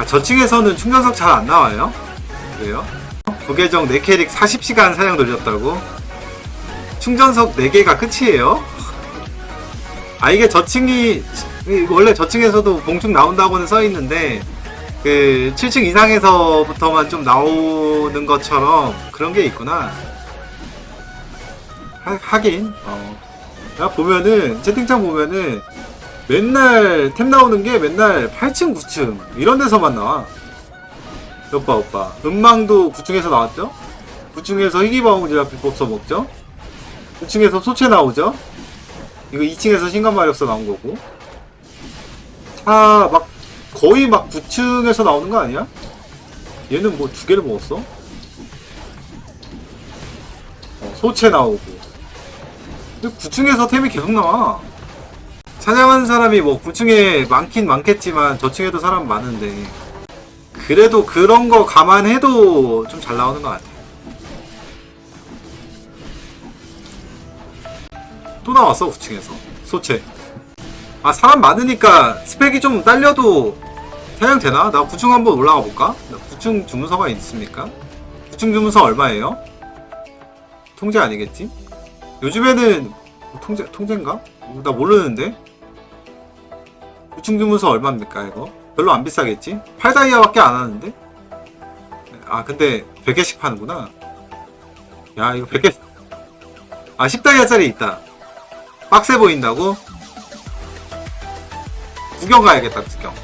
아 저층에서는 충전석 잘 안 나와요? 그래요? 부계정 4캐릭 40시간 사용 돌렸다고? 충전석 4개가 끝이에요? 아 이게 저층이 원래 저층에서도 봉충 나온다고는 써있는데 그 7층 이상에서부터만 좀 나오는 것처럼 그런 게 있구나 하, 하긴 어. 야 보면은 채팅창 보면은 맨날 템 나오는 게 맨날 8층 9층 이런 데서만 나와. 오빠 오빠. 음망도 9층에서 나왔죠? 9층에서 희귀바우지라 비법 써먹죠? 9층에서 소체 나오죠? 이거 2층에서 신간마력서 나온 거고. 차막 거의 막 9층에서 나오는 거 아니야? 얘는 뭐 두 개를 먹었어? 어, 소체 나오고. 근데 9층에서 템이 계속 나와 사냥하는 사람이 뭐 9층에 많긴 많겠지만 저층에도 사람 많은데 그래도 그런 거 감안해도 좀 잘 나오는 것 같아 또 나왔어 9층에서 소체 아 사람 많으니까 스펙이 좀 딸려도 사냥되나? 나 9층 한번 올라가 볼까? 9층 주문서가 있습니까? 9층 주문서 얼마예요? 통제 아니겠지? 요즘에는 통제 통제인가? 나 모르는데 9층 주문서 얼마입니까 이거? 별로 안 비싸겠지? 8다이아밖에 안 하는데? 아 근데 100개씩 파는구나 야 이거 100개 아 10다이아짜리 있다 빡세 보인다고? 구경 가야겠다 구경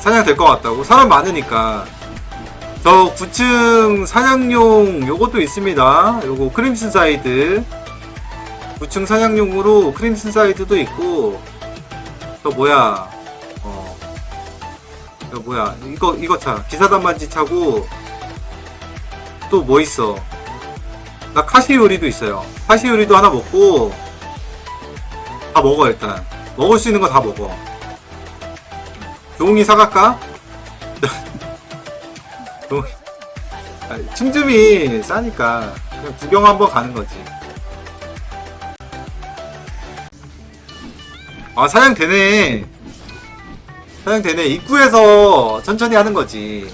사냥 될 것 같다고? 사람 많으니까 저 9층 사냥용 요것도 있습니다 요거 크림슨 사이드 9층 사냥용으로 크림슨 사이드도 있고 저 뭐야 어 이거 뭐야 이거 이거 차 기사 단 반지 차고 또 뭐 있어? 나 카시 요리도 있어요. 카시 요리도 하나 먹고 다 먹어 일단. 먹을 수 있는 거 다 먹어. 종이 사갈까? 아니, 춤춤이 싸니까 그냥 구경 한번 가는 거지 아 사냥 되네. 사냥 되네. 입구에서 천천히 하는 거지.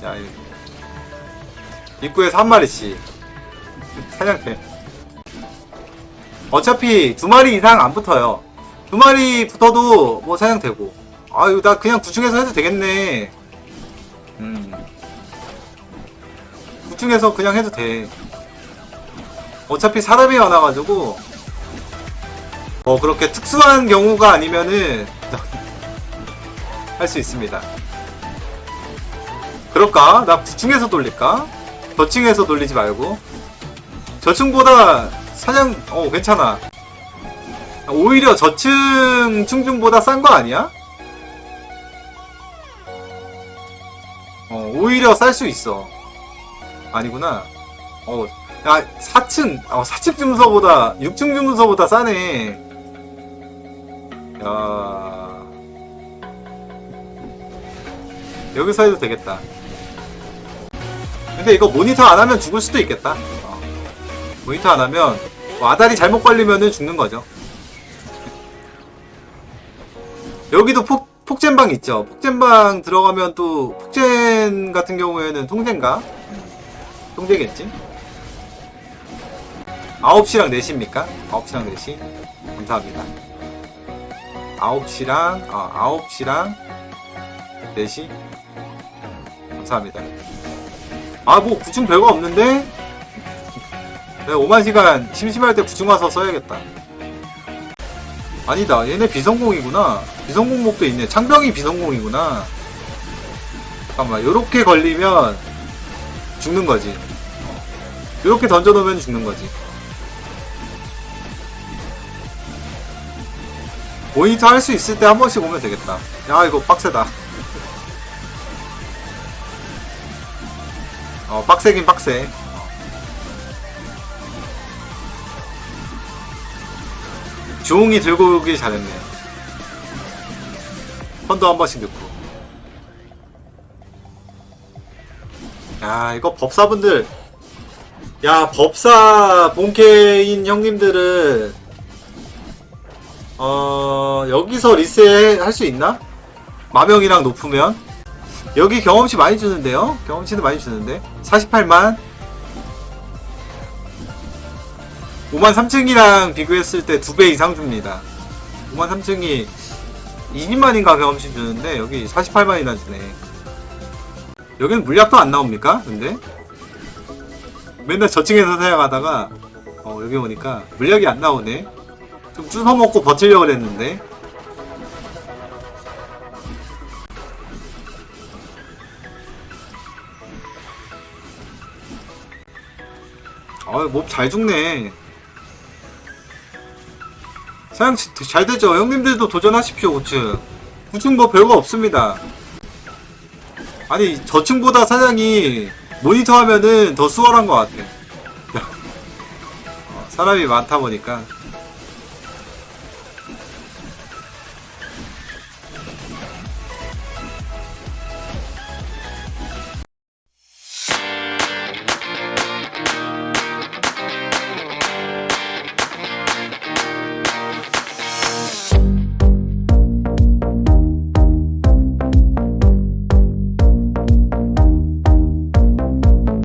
자 이- 입구에서 한 마리씩. 사냥 돼. 어차피 두 마리 이상 안 붙어요. 두 마리 붙어도 뭐 사냥 되고. 아유 나 그냥 9층에서 해도 되겠네. 음. 9층에서 그냥 해도 돼. 어차피 사람이 많아가지고 뭐 그렇게 특수한 경우가 아니면은 할 수 있습니다. 그럴까? 나 9층에서 돌릴까? 저층에서 돌리지 말고 저층보다 사냥 어 괜찮아. 오히려 저층 충중보다 싼 거 아니야? 어 오히려 쌀 수 있어. 아니구나. 어, 야 4층 어 4층 주문서보다 6층 주문서보다 싸네. 야 여기서 해도 되겠다. 근데 이거 모니터 안 하면 죽을 수도 있겠다. 어. 모니터 안 하면 뭐 아다리 잘못 걸리면은 죽는 거죠. 여기도 폭 폭젠방 있죠. 폭젠방 들어가면 또 폭젠 같은 경우에는 통제인가? 통제겠지? 9시랑 4시입니까? 9시랑 4시? 감사합니다. 9시랑, 아, 9시랑 4시? 감사합니다. 아, 뭐, 구충 별거 없는데? 내가 5만 시간 심심할 때 구충 와서 써야겠다. 아니다, 얘네 비성공이구나. 비성공목도 있네. 창병이 비성공이구나. 잠깐만, 요렇게 걸리면 죽는 거지. 요렇게 던져놓으면 죽는 거지. 모니터 할 수 있을 때 한 번씩 오면 되겠다. 야, 이거 빡세다. 어, 빡세긴 빡세. 어. 주홍이 들고 오기 잘했네. 펀도 한 번씩 넣고. 야, 이거 법사분들. 야, 법사 본캐인 형님들은 어, 여기서 리셋 할 수 있나? 마명이랑 높으면? 여기 경험치 많이 주는데요? 경험치도 많이 주는데? 48만? 5만 3층이랑 비교했을 때 2배 이상 줍니다. 5만 3층이 20만인가 경험치 주는데, 여기 48만이나 주네. 여기는 물약도 안 나옵니까? 근데? 맨날 저층에서 사용하다가, 어, 여기 오니까 물약이 안 나오네. 좀 주워 먹고 버틸려고 그랬는데. 아유, 몹잘 죽네. 사양 지- 잘 되죠? 형님들도 도전하십시오, 고층. 고층 뭐 별거 없습니다. 아니, 저층보다 사장이 모니터 하면은 더 수월한 것 같아. 어, 사람이 많다 보니까.